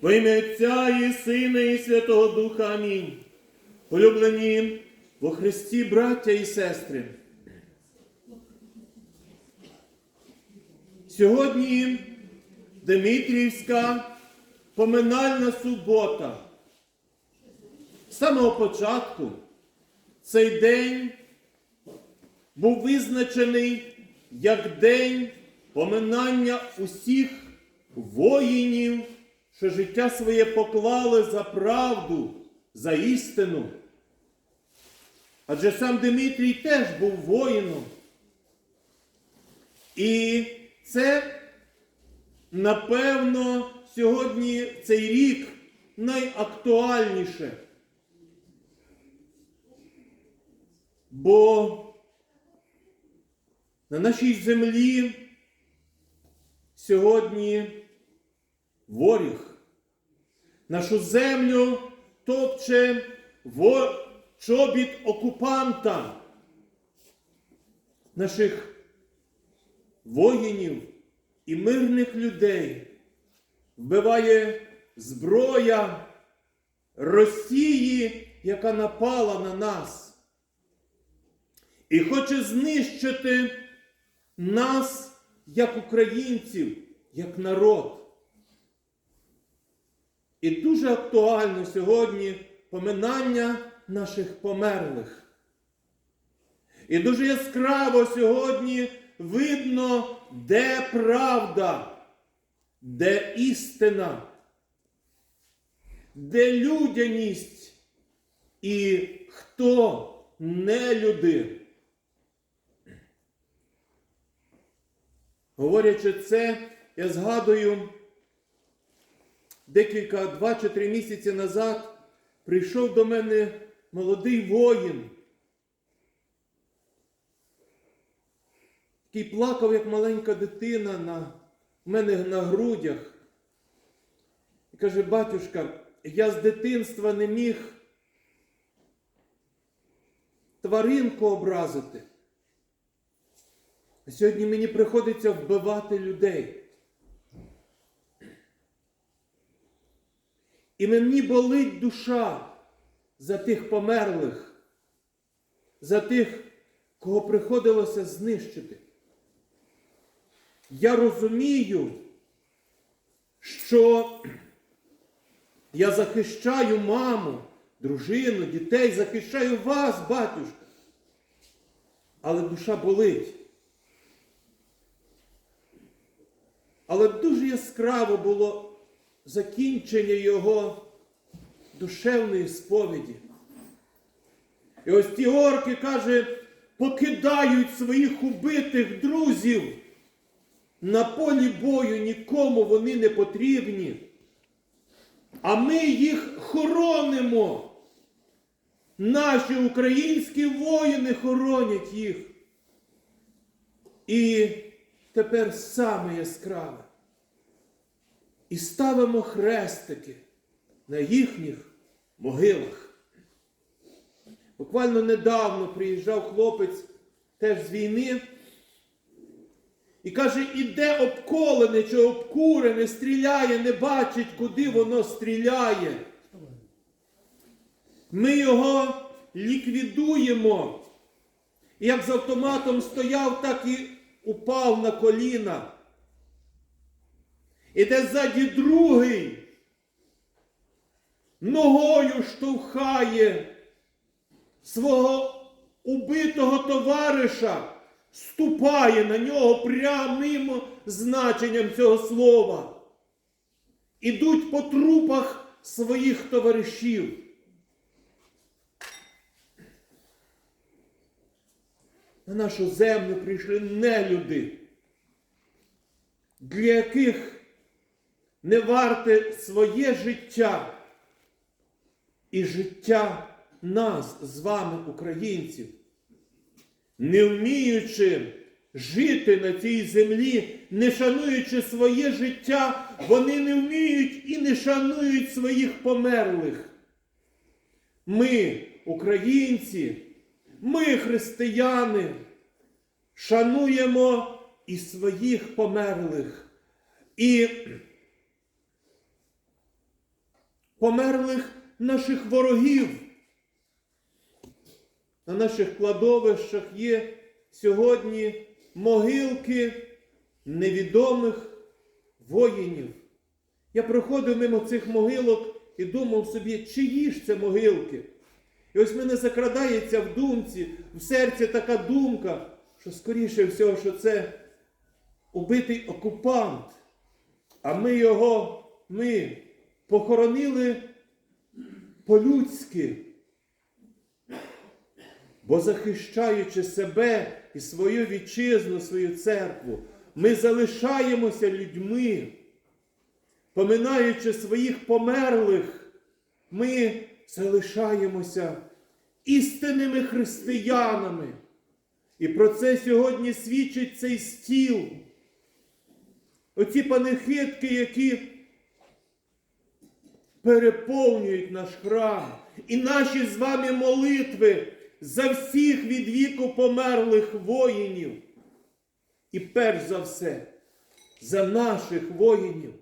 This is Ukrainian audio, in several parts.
Во ім'я Отця і Сина, і Святого Духа. Амінь. Улюблені во Христі, браття і сестри. Сьогодні Дмитрівська поминальна субота. З самого початку цей день був визначений як день поминання усіх воїнів, що життя своє поклали за правду, за істину. Адже сам Дмитрій теж був воїном. І це, напевно, сьогодні цей рік найактуальніше. Бо на нашій землі сьогодні воріг. Нашу землю топче во- чобіт окупанта, наших воїнів і мирних людей вбиває зброя Росії, яка напала на нас, і хоче знищити нас як українців, як народ. І дуже актуально сьогодні поминання наших померлих. І дуже яскраво сьогодні видно, де правда, де істина, де людяність і хто не люди. Говорячи це, я згадую, декілька два чи три місяці назад прийшов до мене молодий воїн, який плакав, як маленька дитина на мене на грудях. І каже, батюшка, я з дитинства не міг тваринку образити. Сьогодні мені приходиться вбивати людей. І мені болить душа за тих померлих, за тих, кого приходилося знищити. Я розумію, що я захищаю маму, дружину, дітей, захищаю вас, батюшка. Але душа болить. Але дуже яскраво було закінчення його душевної сповіді. І ось ті орки, каже, покидають своїх убитих друзів. На полі бою нікому вони не потрібні. А ми їх хоронимо. Наші українські воїни хоронять їх. І тепер саме яскраве. І ставимо хрестики на їхніх могилах. Буквально недавно приїжджав хлопець теж з війни. І каже, іде обколене чи обкурене, стріляє, не бачить, куди воно стріляє. Ми його ліквідуємо. І як з автоматом стояв, так і упав на коліна. Іде ззаді другий, ногою штовхає свого убитого товариша, ступає на нього прямим значенням цього слова. Ідуть по трупах своїх товаришів. На нашу землю прийшли нелюди, для яких не варте своє життя і життя нас з вами, українців, не вміючи жити на цій землі, не шануючи своє життя, вони не вміють і не шанують своїх померлих. Ми, українці, ми, християни, шануємо і своїх померлих. І померлих наших ворогів. На наших кладовищах є сьогодні могилки невідомих воїнів. Я проходив мимо цих могилок і думав собі, чиї ж це могилки? І ось мене закрадається в думці, в серці така думка, що скоріше всього, що це убитий окупант. А ми його, ми похоронили по-людськи. Бо захищаючи себе і свою вітчизну, свою церкву, ми залишаємося людьми. Поминаючи своїх померлих, ми залишаємося істинними християнами. І про це сьогодні свідчить цей стіл. Оці панихидки, які переповнюють наш храм, і наші з вами молитви за всіх від віку померлих воїнів. І перш за все, за наших воїнів,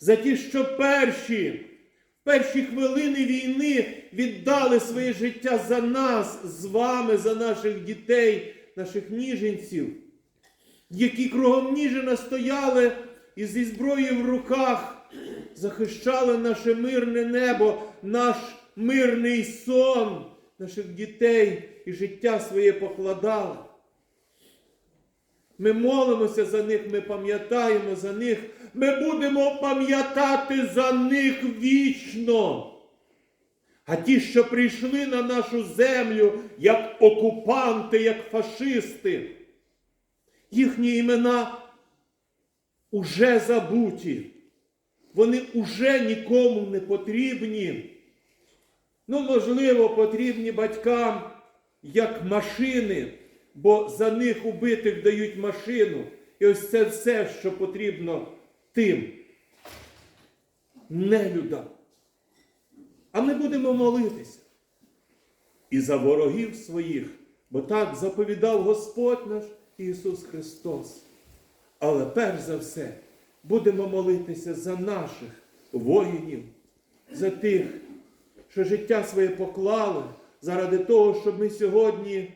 за ті, що перші, перші хвилини війни віддали своє життя за нас з вами, за наших дітей, наших ніженців, які кругом ніжина стояли і зі зброєю в руках захищали наше мирне небо, наш мирний сон, наших дітей і життя своє покладали. Ми молимося за них, ми пам'ятаємо за них, ми будемо пам'ятати за них вічно. А ті, що прийшли на нашу землю як окупанти, як фашисти, їхні імена уже забуті. Вони уже нікому не потрібні. Ну, можливо, потрібні батькам як машини, бо за них убитих дають машину. І ось це все, що потрібно тим нелюдам. А ми будемо молитися і за ворогів своїх, бо так заповідав Господь наш Ісус Христос. Але перш за все будемо молитися за наших воїнів, за тих, що життя своє поклали заради того, щоб ми сьогодні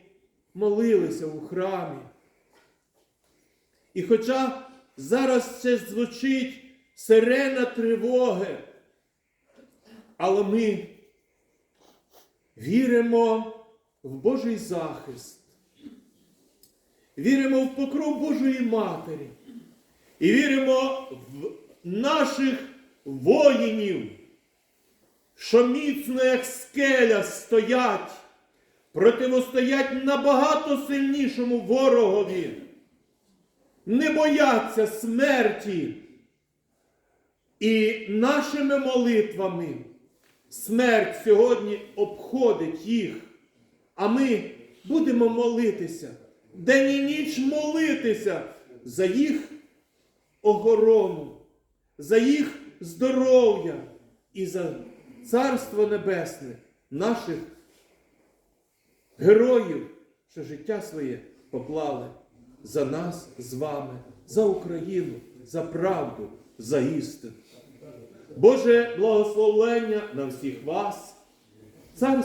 молилися у храмі. І хоча зараз це звучить сирена тривоги, але ми віримо в Божий захист, віримо в покров Божої Матері і віримо в наших воїнів, що міцно, як скеля, стоять, противостоять набагато сильнішому ворогові, не бояться смерті. І нашими молитвами смерть сьогодні обходить їх, а ми будемо молитися, день і ніч молитися за їх охорону, за їх здоров'я і за Царство Небесне наших героїв, що життя своє поклали за нас з вами, за Україну, за правду, за істину. Боже благословення на всіх вас. Царство